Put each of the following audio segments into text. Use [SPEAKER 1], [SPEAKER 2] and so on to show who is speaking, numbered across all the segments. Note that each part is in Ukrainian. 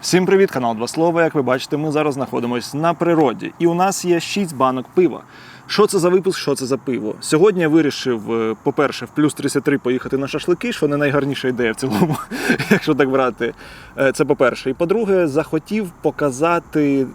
[SPEAKER 1] Всім привіт, канал Два Слова. Як ви бачите, ми зараз знаходимося на природі, і у нас є 6 банок пива. Що це за випуск, що це за пиво? Сьогодні я вирішив, е, по-перше, в плюс 33 поїхати на шашлики, що не найгарніша ідея в цілому, якщо так брати. Е, Це по-перше. І по-друге, захотів показати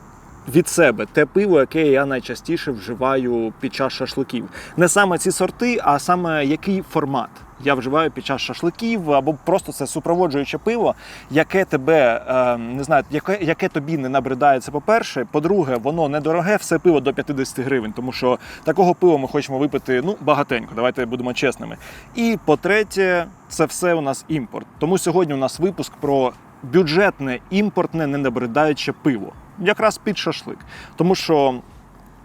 [SPEAKER 1] від себе те пиво, яке я найчастіше вживаю під час шашликів. Не саме ці сорти, а саме який формат. Я вживаю під час шашликів або просто це супроводжуюче пиво, яке тебе е, не знаю, яке, яке тобі не набридає. Це по-перше. По-друге, воно недороге, все пиво до 50 гривень, тому що такого пива ми хочемо випити ну багатенько. Давайте будемо чесними. І по-третє, це все у нас імпорт. Тому сьогодні у нас випуск про бюджетне імпортне ненабридаюче пиво, якраз під шашлик. Тому що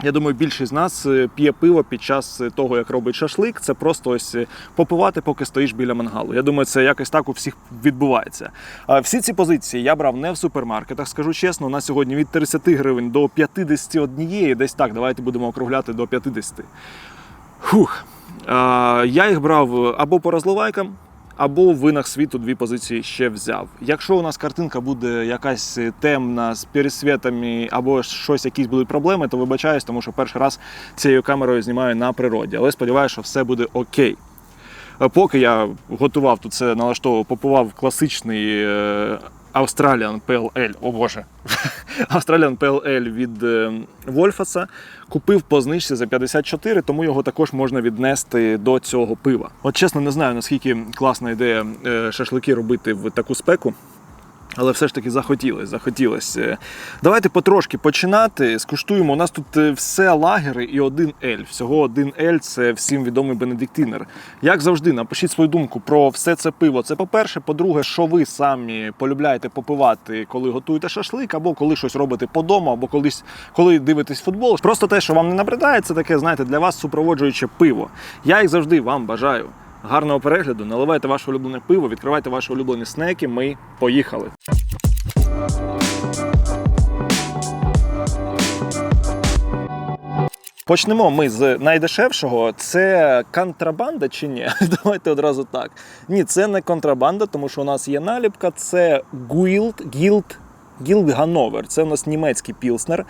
[SPEAKER 1] я думаю, більшість з нас е, п'є пиво під час е, того, як робить шашлик. Це просто ось е, попивати, поки стоїш біля мангалу. Я думаю, це якось так у всіх відбувається. Всі ці позиції я брав не в супермаркетах, скажу чесно. У нас сьогодні від 30 гривень до 51, десь так. Давайте будемо округляти до 50. Фух. Я їх брав або по розливайкам, або в винах світу дві позиції ще взяв. Якщо у нас картинка буде якась темна з пересвітами, або щось, якісь будуть проблеми, то вибачаюсь, тому що перший раз цією камерою знімаю на природі. Але сподіваюся, що все буде окей. Е, Поки я готував тут це налаштовував, попував класичний е, Australian PLL, о боже, Australian PLL від е, Вольфаса. Купив по знижці за 54, тому його також можна віднести до цього пива. От чесно, не знаю наскільки класна ідея е, шашлики робити в таку спеку. Але все ж таки захотілося, захотілося. Давайте потрошки починати. Скуштуємо. У нас тут е, все лагери і один ель. Всього один ель це всім відомий бенедиктинер. Як завжди, напишіть свою думку про все це пиво. Це по-перше, по-друге, що ви самі полюбляєте попивати, коли готуєте шашлик, або коли щось робите по дому, або колись, коли дивитесь футбол. Просто те, що вам не набридає, це таке, знаєте, для вас супроводжуюче пиво. Я як завжди вам бажаю. Гарного перегляду, наливайте ваше улюблене пиво, відкривайте ваші улюблені снеки. Ми поїхали. Почнемо ми з найдешевшого. Це контрабанда чи ні? Давайте одразу так. Ні, це не контрабанда, тому що у нас є наліпка. Це Guild, Guild, Guild Ганновер. Це у нас німецький пілснер.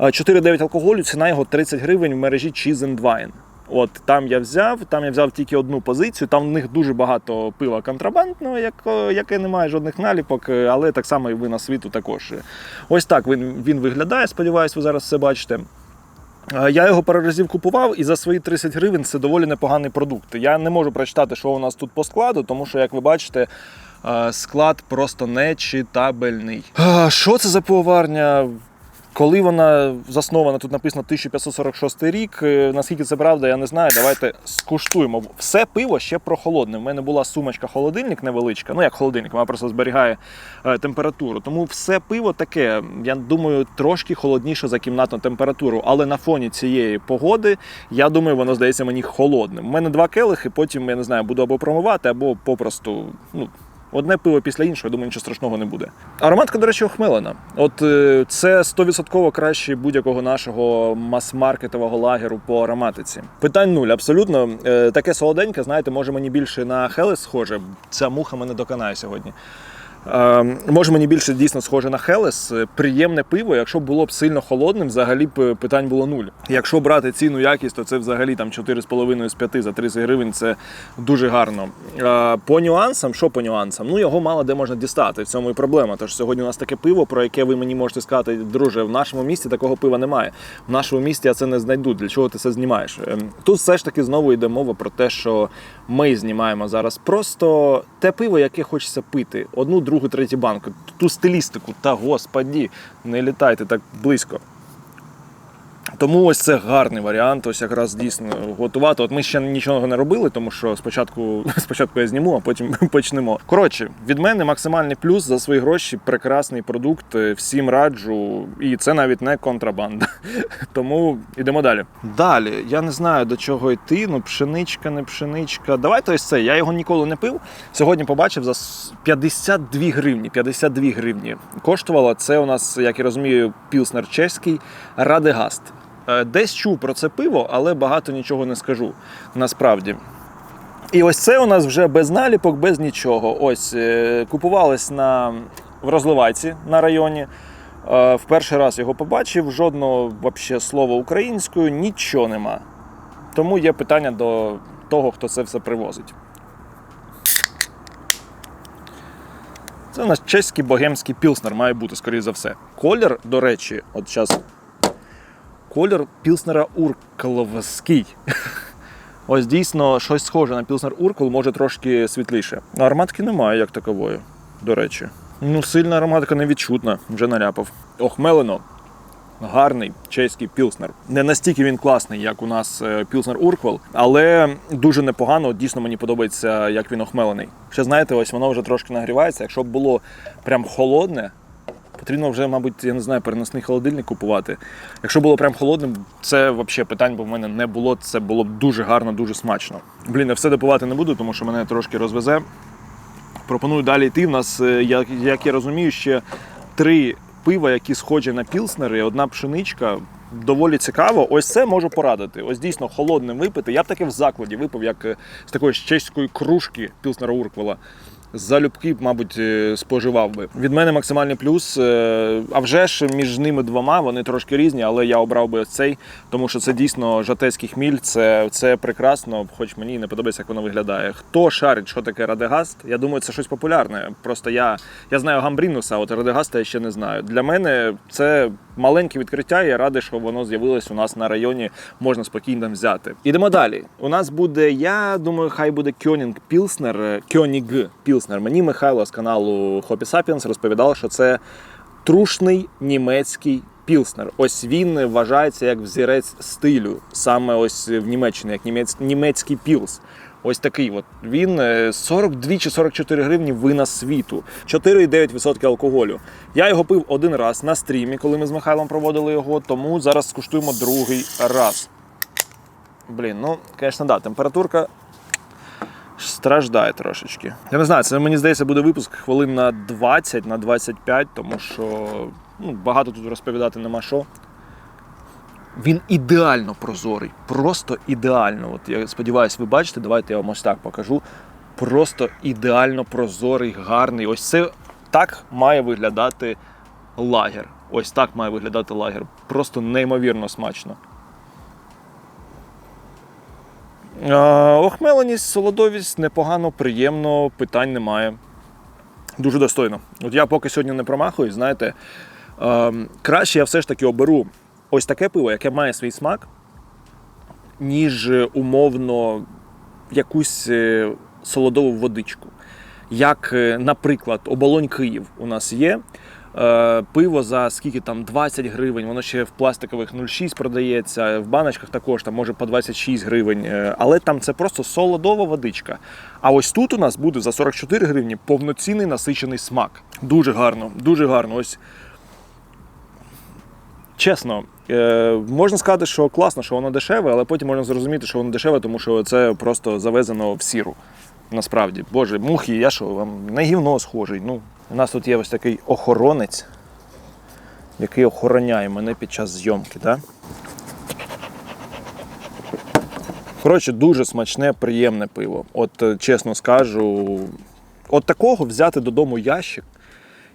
[SPEAKER 1] Е, 4,9 алкоголю, ціна його 30 гривень в мережі Cheese Wine. От там я взяв, там я взяв тільки одну позицію. Там в них дуже багато пива контрабандного, як, яке не має жодних наліпок, е, але так само і вина світу також. Ось так він, він виглядає. Сподіваюсь, ви зараз все бачите. Е, Я його пару разів купував, і за свої 30 гривень це доволі непоганий продукт. Я не можу прочитати, що у нас тут по складу, тому що, як ви бачите, е, склад просто нечитабельний. Що це за пивоварня? Коли вона заснована, тут написано 1546 рік. Е, Наскільки це правда, я не знаю. Давайте скуштуємо. Все пиво ще прохолодне. У мене була сумочка холодильник невеличка. Ну як холодильник, вона просто зберігає е, температуру. Тому все пиво таке, я думаю, трошки холодніше за кімнатну температуру. Але на фоні цієї погоди, я думаю, воно здається мені холодним. У мене два келихи, потім я не знаю, буду або промивати, або попросту. ну, Одне пиво після іншого, я думаю, нічого страшного не буде. Ароматка, до речі, охмелена. От е, це 100% краще будь-якого нашого мас-маркетового лагеру по ароматиці. Питань нуль, абсолютно. Е, таке солоденьке, знаєте, може мені більше на Хелес схоже. Ця муха мене доконає сьогодні. Е, може мені більше дійсно схоже на Хелес. Е, Приємне пиво, якщо було б сильно холодним, взагалі б питань було нуль. Якщо брати ціну якість, то це взагалі там 4,5 з 5 за 30 гривень це дуже гарно. Е, По нюансам, що по нюансам? Ну його мало де можна дістати. В цьому і проблема. Тож сьогодні у нас таке пиво, про яке ви мені можете сказати, друже, в нашому місті такого пива немає. В нашому місті я це не знайду. Для чого ти це знімаєш? Ем, Тут все ж таки знову йде мова про те, що ми знімаємо зараз просто те пиво, яке хочеться пити. Одну, другу, третю банку. Ту стилістику, та господі, не літайте так близько. Тому ось це гарний варіант, ось якраз дійсно готувати. От ми ще нічого не робили, тому що спочатку, спочатку я зніму, а потім почнемо. Коротше, від мене максимальний плюс за свої гроші, прекрасний продукт. е, Всім раджу, і це навіть не контрабанда. Тому йдемо далі. Далі, я не знаю до чого йти. Ну, пшеничка, не пшеничка. Давайте ось це. Я його ніколи не пив. Сьогодні побачив за с- 52 гривні. 52 гривні. Коштувало це у нас, як я розумію, пілснер чеський Радегаст. Е, Десь чув про це пиво, але багато нічого не скажу насправді. І ось це у нас вже без наліпок, без нічого. Ось е, купувалось на в розливайці на районі. Е, В перший раз його побачив, жодного вообще слова українською, нічого нема. Тому є питання до того, хто це все привозить. Це у нас чеський богемський пілснер має бути, скоріше за все. Колір, до речі, от зараз. Колір пілснера Уркаловський. Ось дійсно щось схоже на пілснер Уркл, може трошки світліше. Ароматки немає як такової, до речі. Ну, сильна ароматика не відчутна, вже наляпав. Охмелено. Гарний чеський пілснер. Не настільки він класний, як у нас е, пілснер Урквел, але дуже непогано. Дійсно мені подобається, як він охмелений. Ще знаєте, ось воно вже трошки нагрівається. Якщо б було прям холодне, потрібно вже, мабуть, я не знаю, переносний холодильник купувати. Якщо було прям холодним, це взагалі питань, бо в мене не було. Це було б дуже гарно, дуже смачно. Блін, я все допивати не буду, тому що мене трошки розвезе. Пропоную далі йти. У нас, е, як, як я розумію, ще три пива, які схожі на пілснери, одна пшеничка. Доволі цікаво. Ось це можу порадити. Ось дійсно холодним випити. Я б таке в закладі випив, як е, з такої чеської кружки пілснера Урквела. Залюбки, б, мабуть, е, споживав би. Від мене максимальний плюс. е, А вже ж між ними двома вони трошки різні, але я обрав би цей, тому що це дійсно жатецький хміль, це, це прекрасно, хоч мені не подобається, як воно виглядає. Хто шарить, що таке радегаст? Я думаю, це щось популярне. Просто я, я знаю гамбрінуса, а от радегаста я ще не знаю. Для мене це маленьке відкриття, я радий, що воно з'явилось у нас на районі, можна спокійно взяти. Ідемо далі. У нас буде, я думаю, хай буде Кьонінг Пілснер, е, Кьоніг Пілснер. Мені Михайло з каналу Хопі Сапіенс розповідав, що це трушний німецький пілснер. Ось він вважається як взірець стилю, саме ось в Німеччині, як німець, німецький пілс. Ось такий от. Він е, 42 чи 44 гривні вина світу, 4,9% алкоголю. Я його пив один раз на стрімі, коли ми з Михайлом проводили його, тому зараз скуштуємо другий раз. Блін, ну, звісно, да, температурка страждає трошечки. Я не знаю, це мені здається буде випуск хвилин на 20, на 25, тому що ну, багато тут розповідати нема що. Він ідеально прозорий, просто ідеально. От я сподіваюся, ви бачите, давайте я вам ось так покажу. Просто ідеально прозорий, гарний. Ось це так має виглядати лагер. Ось так має виглядати лагер. Просто неймовірно смачно. Охмеленість, солодовість непогано, приємно, питань немає. Дуже достойно. От я поки сьогодні не промахуюсь, знаєте, е, краще я все ж таки оберу ось таке пиво, яке має свій смак, ніж е, умовно якусь е, солодову водичку. Як, е, наприклад, оболонь Київ у нас є. Пиво за скільки там 20 гривень, воно ще в пластикових 0,6 продається, в баночках також там може по 26 гривень. Але там це просто солодова водичка. А ось тут у нас буде за 44 гривні повноцінний насичений смак. Дуже гарно, дуже гарно. Ось чесно, е, можна сказати, що класно, що воно дешеве, але потім можна зрозуміти, що воно дешеве, тому що це просто завезено в сіру. Насправді, боже, мухи, я що, вам на гівно схожий. Ну, у нас тут є ось такий охоронець, який охороняє мене під час зйомки. Да? Коротше, дуже смачне, приємне пиво. От е, чесно скажу, от такого взяти додому ящик.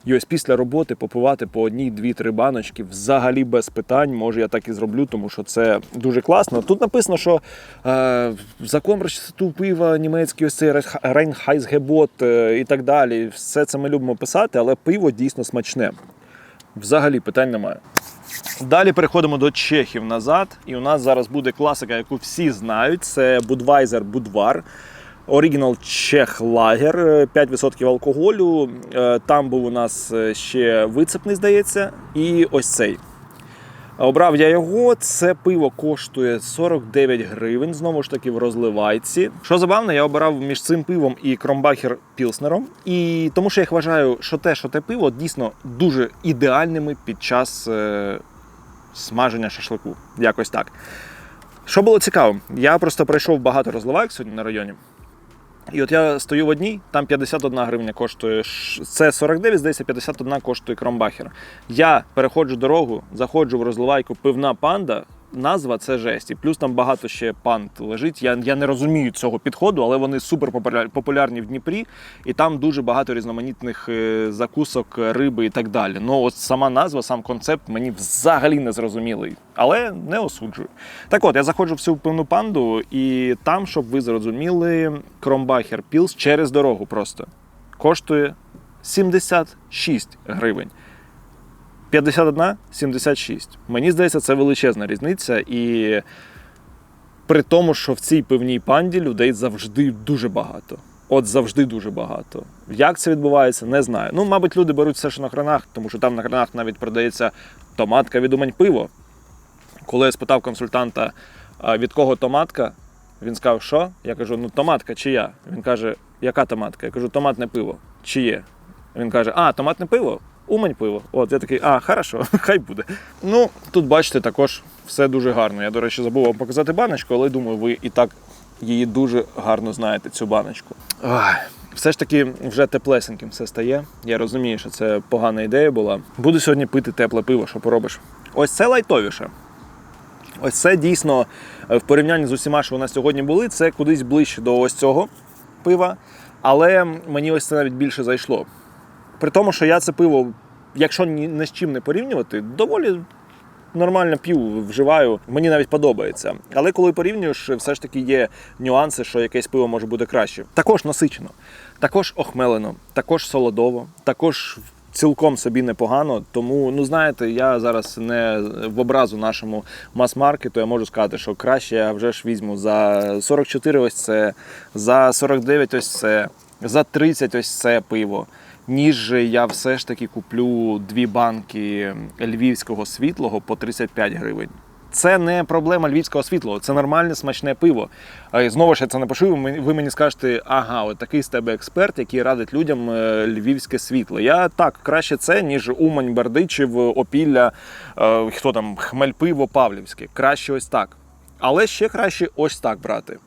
[SPEAKER 1] І ось після роботи попивати по одній, дві, три баночки взагалі без питань. Може, я так і зроблю, тому що це дуже класно. Тут написано, що е, закон про пива німецький ось цей Рейнхайсгебот е, і так далі. Все це ми любимо писати, але пиво дійсно смачне. Взагалі питань немає. Далі переходимо до Чехів назад. І у нас зараз буде класика, яку всі знають. Це Budweiser Будвар. Оригінал Лагер, е, 5% алкоголю. Е, Там був у нас е, ще вицепний, здається, і ось цей. Обрав я його. Це пиво коштує 49 гривень, знову ж таки в розливайці. Що забавно, я обирав між цим пивом і Кромбахер Пілснером. І тому що я вважаю, що те, що те пиво дійсно дуже ідеальними під час е, смаження шашлику. Якось так. Що було цікаво, я просто пройшов багато розливайок сьогодні на районі. І от я стою в одній, там 51 гривня коштує. Це 49, здається, 51 коштує кромбахер. Я переходжу дорогу, заходжу в розливайку пивна панда, назва це жесть. І плюс там багато ще панд лежить. Я, я не розумію цього підходу, але вони супер популярні в Дніпрі, і там дуже багато різноманітних е, закусок, риби і так далі. Ну, от сама назва, сам концепт мені взагалі не зрозумілий, але не осуджую. Так от, я заходжу в цю пивну панду, і там, щоб ви зрозуміли, Кромбахер Пілс через дорогу просто коштує 76 гривень. 51 76. Мені здається, це величезна різниця. І при тому, що в цій пивній панді людей завжди дуже багато. От завжди дуже багато. Як це відбувається, не знаю. Ну, мабуть, люди беруть все, що на хранах, тому що там на хранах навіть продається томатка від Умань пиво. Коли я спитав консультанта, від кого томатка, він сказав, що? Я кажу, ну томатка чия? Він каже, яка томатка? Я кажу, томатне пиво. Чиє? Він каже, а, томатне пиво? Умань пиво. От я такий, а, хорошо, хай буде. Ну, тут бачите, також все дуже гарно. Я, до речі, забув вам показати баночку, але думаю, ви і так її дуже гарно знаєте, цю баночку. Ой, все ж таки вже теплесеньким все стає. Я розумію, що це погана ідея була. Буду сьогодні пити тепле пиво, що поробиш. Ось це лайтовіше. Ось це дійсно е, в порівнянні з усіма, що у нас сьогодні були, це кудись ближче до ось цього пива. Але мені ось це навіть більше зайшло. При тому, що я це пиво, якщо ні, ні з чим не порівнювати, доволі нормально п'ю, вживаю, мені навіть подобається. Але коли порівнюєш, все ж таки є нюанси, що якесь пиво може бути краще. Також насичено, також охмелено, також солодово, також цілком собі непогано. Тому, ну знаєте, я зараз не в образу нашому мас-маркету. Я можу сказати, що краще я вже ж візьму за 44 ось це, за 49 ось це, за 30 ось це пиво. Ніж я все ж таки куплю дві банки львівського світлого по 35 гривень. Це не проблема львівського світлого, це нормальне смачне пиво. Знову ж я це напишу. Ви мені скажете, ага, от такий з тебе експерт, який радить людям е, львівське світло. Я так краще це, ніж Умань Бердичів, Опілля, е, хто там, Хмельпиво, Павлівське. Краще ось так. Але ще краще ось так брати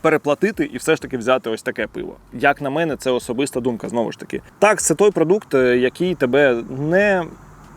[SPEAKER 1] переплатити і все ж таки взяти ось таке пиво. Як на мене, це особиста думка. Знову ж таки. Так, це той продукт, е, який тебе не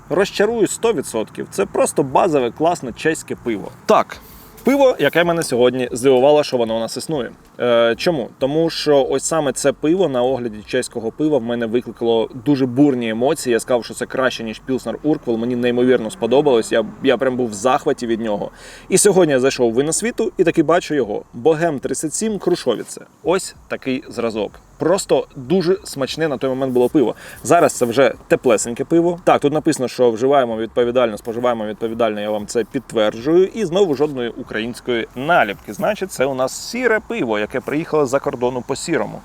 [SPEAKER 1] розчарує 100%. Це просто базове, класне чеське пиво. Так. Пиво, яке мене сьогодні здивувало, що воно у нас існує. Е, чому? Тому що ось саме це пиво на огляді чеського пива в мене викликало дуже бурні емоції. Я сказав, що це краще, ніж Пілснер Урквел. Мені неймовірно сподобалось. Я, я прям був в захваті від нього. І сьогодні я зайшов в виносвіту і таки бачу його. Богем 37 Крушовіце. Ось такий зразок. Просто дуже смачне на той момент було пиво. Зараз це вже теплесеньке пиво. Так, тут написано, що вживаємо відповідально, споживаємо відповідально. Я вам це підтверджую. І знову жодної української наліпки. Значить, це у нас сіре пиво, яке приїхало за кордону по сірому.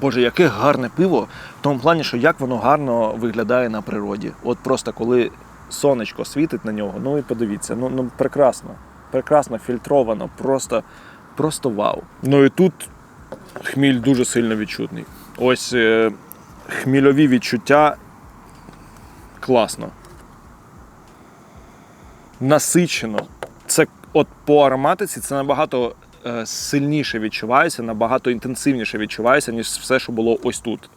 [SPEAKER 1] Боже, яке гарне пиво, в тому плані, що як воно гарно виглядає на природі. От просто коли сонечко світить на нього, ну і подивіться, ну, ну прекрасно, прекрасно фільтровано, просто, просто вау. Ну і тут хміль дуже сильно відчутний. Ось е, хмільові відчуття класно. Насичено. Це от по ароматиці це набагато е, сильніше відчувається, набагато інтенсивніше відчувається, ніж все, що було ось тут.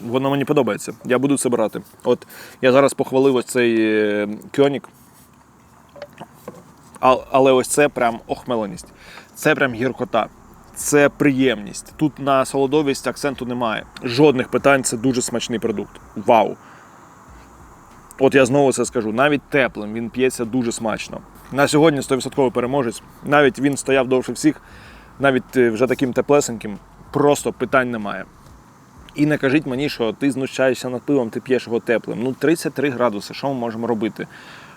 [SPEAKER 1] Воно мені подобається. Я буду це брати. От я зараз похвалив ось цей е, кьонік. Але ось це прям охмеленість. Це прям гіркота. Це приємність. Тут на солодовість акценту немає. Жодних питань, це дуже смачний продукт. Вау! От я знову це скажу. Навіть теплим він п'ється дуже смачно. На сьогодні 100% переможець. Навіть він стояв довше всіх, навіть е, вже таким теплесеньким, просто питань немає. І не кажіть мені, що ти знущаєшся над пивом, ти п'єш його теплим. Ну, 33 градуси, що ми можемо робити?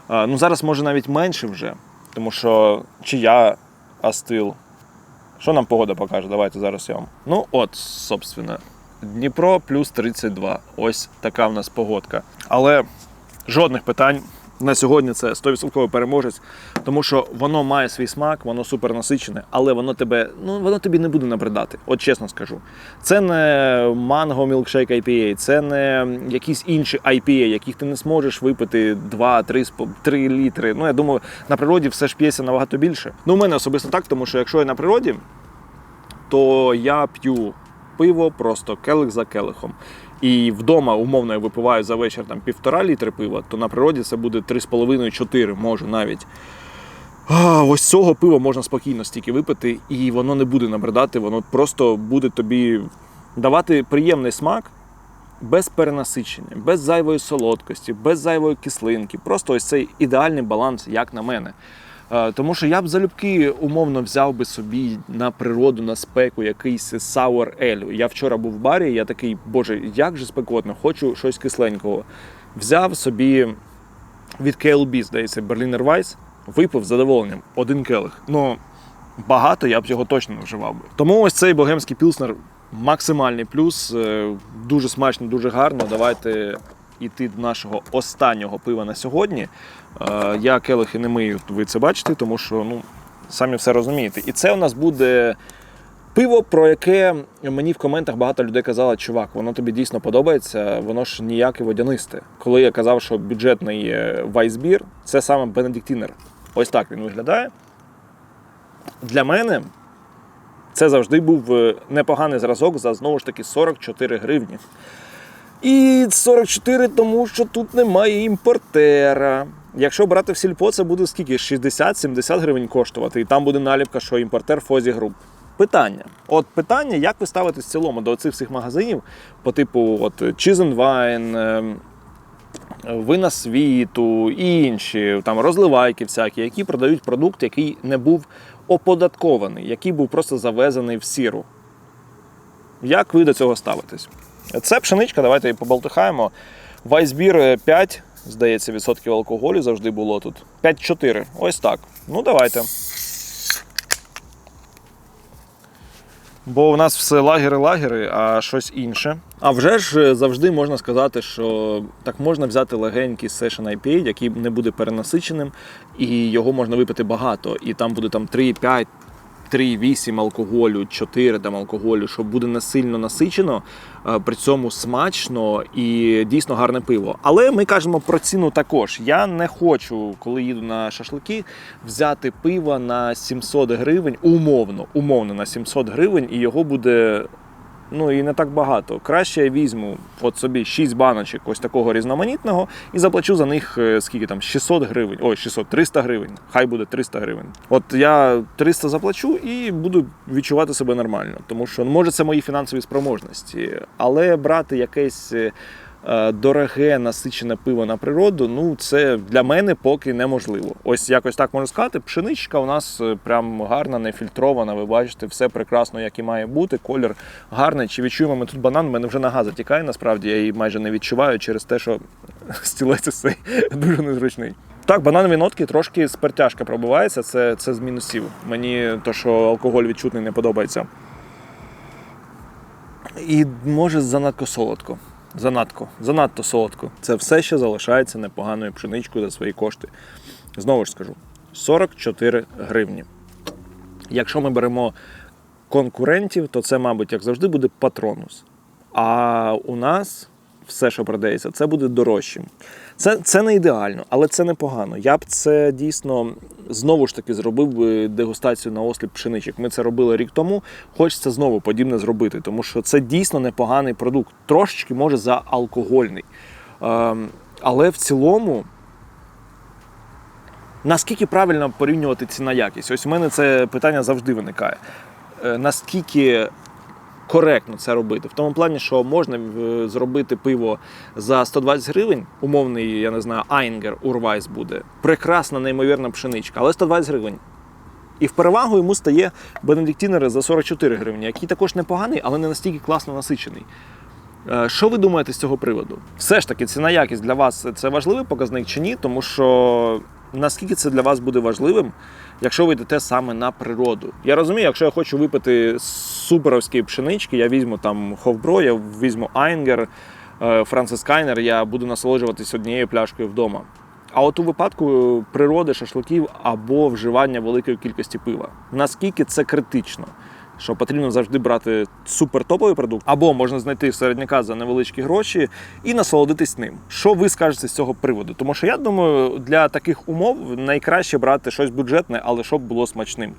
[SPEAKER 1] Ну, зараз може навіть менше вже, тому що чи я остил. Що нам погода покаже? Давайте зараз я вам. Ну, от, собственно, Дніпро плюс 32. Ось така в нас погодка. Але жодних питань. На сьогодні це 100% переможець, тому що воно має свій смак, воно супер насичене, але воно тебе, ну воно тобі не буде набридати. От чесно скажу. Це не манго мілкшейк IPA, це не якісь інші IPA, яких ти не зможеш випити 2-3 3 літри. Ну я думаю, на природі все ж п'ється набагато більше. Ну, у мене особисто так, тому що якщо я на природі, то я п'ю пиво просто келих за келихом. і вдома умовно я випиваю за вечір там півтора літри пива, то на природі це буде 3,5-4, може навіть. А, ось цього пива можна спокійно стільки випити, і воно не буде набридати, воно просто буде тобі давати приємний смак без перенасичення, без зайвої солодкості, без зайвої кислинки. Просто ось цей ідеальний баланс, як на мене. Е, Тому що я б залюбки умовно взяв би собі на природу, на спеку якийсь Sour Ale. Я вчора був в барі, я такий, боже, як же спекотно, хочу щось кисленького. Взяв собі від KLB, здається, Berliner Weiss, випив з задоволенням один келих. Ну, багато я б його точно не вживав би. Тому ось цей богемський пілснер максимальний плюс. е, Дуже смачно, дуже гарно. Давайте йти до нашого останнього пива на сьогодні. Е, Я келихи не мию, ви це бачите, тому що ну, самі все розумієте. І це у нас буде. Пиво, про яке мені в коментах багато людей казали, чувак, воно тобі дійсно подобається, воно ж ніяке водянисте. Коли я казав, що бюджетний е, вайсбір це саме Бенедиктінер. Ось так він виглядає. Для мене це завжди був е, непоганий зразок за знову ж таки 44 гривні. І 44, тому що тут немає імпортера. Якщо брати в сільпо, це буде скільки? 60-70 гривень коштувати. І там буде наліпка, що імпортер Фозі Груп. Питання. От питання, як ви ставитесь в цілому до цих всіх магазинів по типу от Cheese Wine, ем, Вина світу і інші, там розливайки всякі, які продають продукт, який не був оподаткований, який був просто завезений в сіру. Як ви до цього ставитесь? Це пшеничка, давайте її побалтихаємо. Вайсбір 5, здається, відсотків алкоголю завжди було тут. 5-4. Ось так. Ну, давайте. Бо у нас все лагери-лагери, а щось інше. А вже ж е, завжди можна сказати, що так можна взяти легенький Session IPA, який не буде перенасиченим, і його можна випити багато. І там буде там 3,5, 3,8 алкоголю, 4 там алкоголю, що буде не сильно насичено, е, при цьому смачно і дійсно гарне пиво. Але ми кажемо про ціну також. Я не хочу, коли їду на шашлики, взяти пиво на 700 гривень, умовно, умовно на 700 гривень, і його буде. Ну і не так багато. Краще я візьму от собі 6 баночок ось такого різноманітного і заплачу за них е, скільки там 600 гривень. Ой, 600, 300 гривень. Хай буде 300 гривень. От я 300 заплачу і буду відчувати себе нормально. Тому що ну, може це мої фінансові спроможності, але брати якесь. Е, Дороге насичене пиво на природу, ну це для мене поки неможливо. Ось якось так можна сказати. Пшеничка у нас е, прям гарна, не фільтрована. Ви бачите, все прекрасно, як і має бути. Колір гарний. Чи відчуємо ми тут банан? У мене вже нога затікає. Насправді я її майже не відчуваю через те, що стілець цей дуже незручний. Так, бананові нотки трошки спиртяжка пробивається. Це, це з мінусів. Мені то, що алкоголь відчутний, не подобається. І може занадто солодко. Занадто, занадто солодко. Це все ще залишається непоганою пшеничкою за свої кошти. Знову ж скажу: 44 гривні. Якщо ми беремо конкурентів, то це, мабуть, як завжди, буде патронус. А у нас все, що продається, це буде дорожчим. Це, це не ідеально, але це непогано. Я б це дійсно знову ж таки зробив би дегустацію на осліп пшеничок. Ми це робили рік тому. Хочеться знову подібне зробити, тому що це дійсно непоганий продукт. Трошечки може за алкогольний. Ем, але в цілому. Наскільки правильно порівнювати ціна якість? Ось у мене це питання завжди виникає. Е, Наскільки коректно це робити? В тому плані, що можна е, зробити пиво за 120 гривень, умовний, я не знаю, Айнгер Урвайс буде. Прекрасна, неймовірна пшеничка, але 120 гривень. І в перевагу йому стає Бенедиктінери за 44 гривні, який також непоганий, але не настільки класно насичений. Е, Що ви думаєте з цього приводу? Все ж таки, ціна якість для вас це важливий показник чи ні? Тому що наскільки це для вас буде важливим, якщо ви йдете саме на природу? Я розумію, якщо я хочу випити суперовські пшенички, я візьму там Ховбро, я візьму Айнгер, е, Францис Кайнер, я буду насолоджуватись однією пляшкою вдома. А от у випадку природи, шашликів або вживання великої кількості пива, наскільки це критично? Що потрібно завжди брати супертоповий продукт, або можна знайти середняка за невеличкі гроші і насолодитись ним. Що ви скажете з цього приводу? Тому що я думаю, для таких умов найкраще брати щось бюджетне, але щоб було смачним.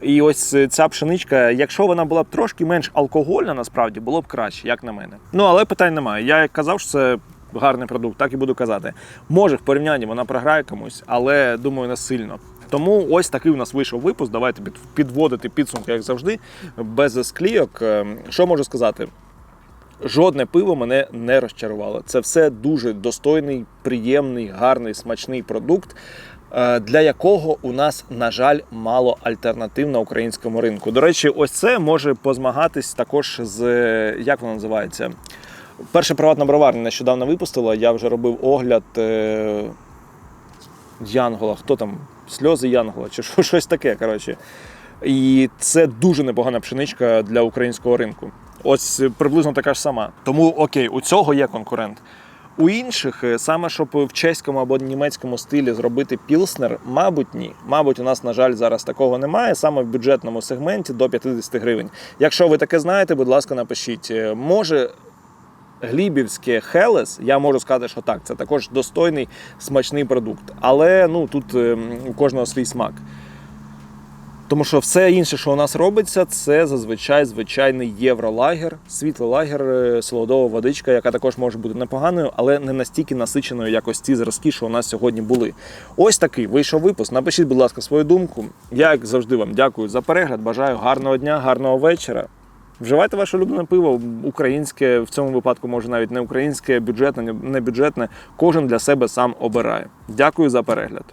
[SPEAKER 1] І ось ця пшеничка, якщо вона була б трошки менш алкогольна, насправді було б краще, як на мене. Ну але питань немає. Я казав, що це гарний продукт, так і буду казати. Може, в порівнянні вона програє комусь, але думаю, не сильно. Тому ось такий у нас вийшов випуск. Давайте підводити підсумки, як завжди, без склійок. Е, Що можу сказати? Жодне пиво мене не розчарувало. Це все дуже достойний, приємний, гарний, смачний продукт, е, для якого у нас, на жаль, мало альтернатив на українському ринку. До речі, ось це може позмагатись також з як воно називається. Перша приватна броварня нещодавно випустила. Я вже робив огляд е, Янгола. Хто там? Сльози Янгола, чи щось таке. Коротше. І це дуже непогана пшеничка для українського ринку. Ось е, приблизно така ж сама. Тому окей, у цього є конкурент. У інших, е, саме щоб в чеському або німецькому стилі зробити пілснер, мабуть, ні. Мабуть, у нас, на жаль, зараз такого немає, саме в бюджетному сегменті до 50 гривень. Якщо ви таке знаєте, будь ласка, напишіть. Е, Може, Глібівське Хелес, я можу сказати, що так, це також достойний смачний продукт. Але ну тут е, у кожного свій смак. Тому що все інше, що у нас робиться, це зазвичай звичайний євролагер, світлий лагер, е, солодова водичка, яка також може бути непоганою, але не настільки насиченою, як ось ці зразки, що у нас сьогодні були. Ось такий вийшов випуск. Напишіть, будь ласка, свою думку. Я, як завжди, вам дякую за перегляд. Бажаю гарного дня, гарного вечора. Вживайте ваше улюблене пиво, українське, в цьому випадку, може навіть не українське, бюджетне, не бюджетне. Кожен для себе сам обирає. Дякую за перегляд.